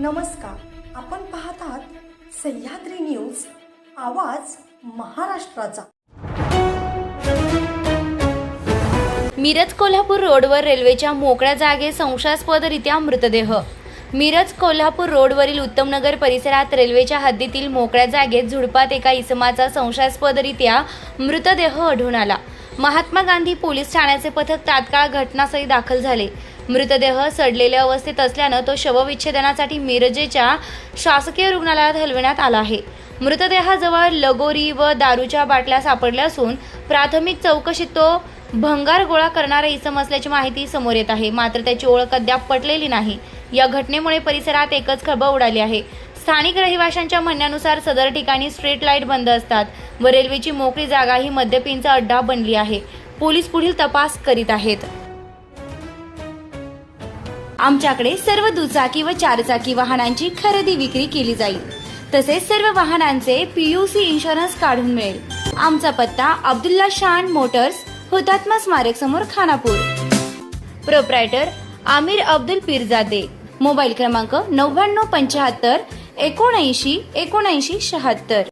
नमस्कार. आपण पाहत आहात सह्याद्री न्यूज आवाज महाराष्ट्राचा. मिरज कोल्हापूर रोडवर रेल्वेच्या मोकळ्या जागे संशयास्पदरित्या मृतदेह. मिरज कोल्हापूर रोडवरील उत्तमनगर परिसरात रेल्वेच्या हद्दीतील मोकळ्या जागेत झुडपात एका इसमाचा संशयास्पदरित्या मृतदेह आढळून आला. महात्मा गांधी पोलीस ठाण्याचे पथक तात्काळ घटनास्थळी दाखल झाले. मृतदेह सडलेल्या अवस्थेत असल्यानं तो शवविच्छेदनासाठी मिरजेच्या शासकीय रुग्णालयात हलविण्यात आला आहे. मृतदेहाजवळ लगोरी व दारूच्या बाटल्या सापडल्या असून प्राथमिक चौकशीत तो भंगार गोळा करणारा इसम असल्याची माहिती समोर येत आहे. मात्र त्याची ओळख अद्याप पटलेली नाही. या घटनेमुळे परिसरात एकच खळबळ उडाली आहे. स्थानिक रहिवाशांच्या म्हणण्यानुसार सदर ठिकाणी स्ट्रीट लाइट बंद असतात. व रेल्वेची मोकळी जागा ही मद्यपींचा अड्डा बनली आहे. पोलीस पुढील तपास करीत आहेत. आमच्याकडे सर्व दुचाकी व चारचाकी वाहनांची खरेदी विक्री केली जाईल. तसेच सर्व वाहनांचे पीयूसी इन्शुरन्स काढून मिळेल. आमचा पत्ता अब्दुल्ला शान मोटर्स हुतात्मा स्मारक समोर खानापूर. प्रोप्रायटर आमिर अब्दुल पीरजादे. मोबाईल क्रमांक नव्याण्णव पंच्याहत्तर एकोणऐंशी एकोणऐंशी शहात्तर.